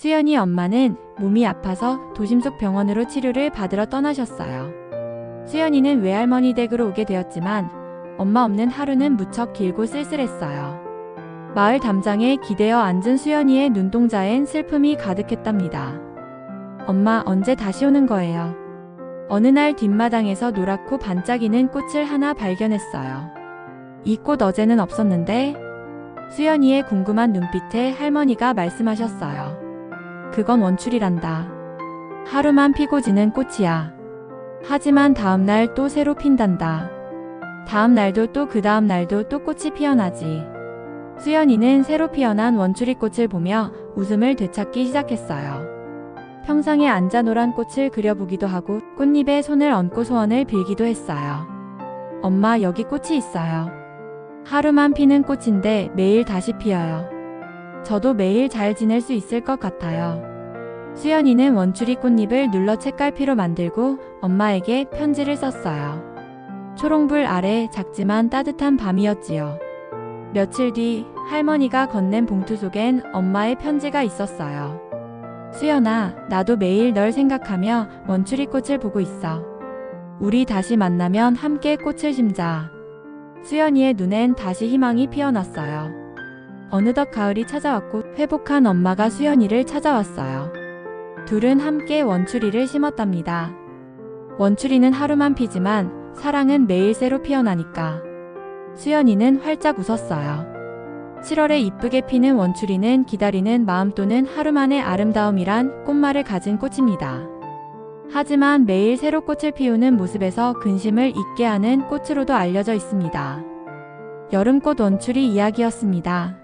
수연이 엄마는 몸이 아파서 도심 속 병원으로 치료를 받으러 떠나셨어요. 수연이는 외할머니 댁으로 오게 되었지만 엄마 없는 하루는 무척 길고 쓸쓸했어요. 마을 담장에 기대어 앉은 수연이의 눈동자엔 슬픔이 가득했답니다. 엄마 언제 다시 오는 거예요? 어느 날 뒷마당에서 노랗고 반짝이는 꽃을 하나 발견했어요. 이 꽃 어제는 없었는데 수연이의 궁금한 눈빛에 할머니가 말씀하셨어요. 그건 원출이란다. 하루만 피고 지는 꽃이야. 하지만 다음날 또 새로 핀단다. 다음 날도 또 그 다음 날도 또 꽃이 피어나지. 수연이는 새로 피어난 원추리 꽃을 보며 웃음을 되찾기 시작했어요. 평상에 앉아 노란 꽃을 그려보기도 하고 꽃잎에 손을 얹고 소원을 빌기도 했어요. 엄마 여기 꽃이 있어요. 하루만 피는 꽃인데 매일 다시 피어요. 저도 매일 잘 지낼 수 있을 것 같아요. 수연이는 원추리 꽃잎을 눌러 책갈피로 만들고 엄마에게 편지를 썼어요. 초롱불 아래 작지만 따뜻한 밤이었지요. 며칠 뒤 할머니가 건넨 봉투 속엔 엄마의 편지가 있었어요. 수연아, 나도 매일 널 생각하며 원추리 꽃을 보고 있어. 우리 다시 만나면 함께 꽃을 심자. 수연이의 눈엔 다시 희망이 피어났어요. 어느덧 가을이 찾아왔고 회복한 엄마가 수연이를 찾아왔어요. 둘은 함께 원추리를 심었답니다. 원추리는 하루만 피지만 사랑은 매일 새로 피어나니까. 수연이는 활짝 웃었어요. 7월에 이쁘게 피는 원추리는 기다리는 마음 또는 하루만의 아름다움이란 꽃말을 가진 꽃입니다. 하지만 매일 새로 꽃을 피우는 모습에서 근심을 잊게 하는 꽃으로도 알려져 있습니다. 여름꽃 원추리 이야기였습니다.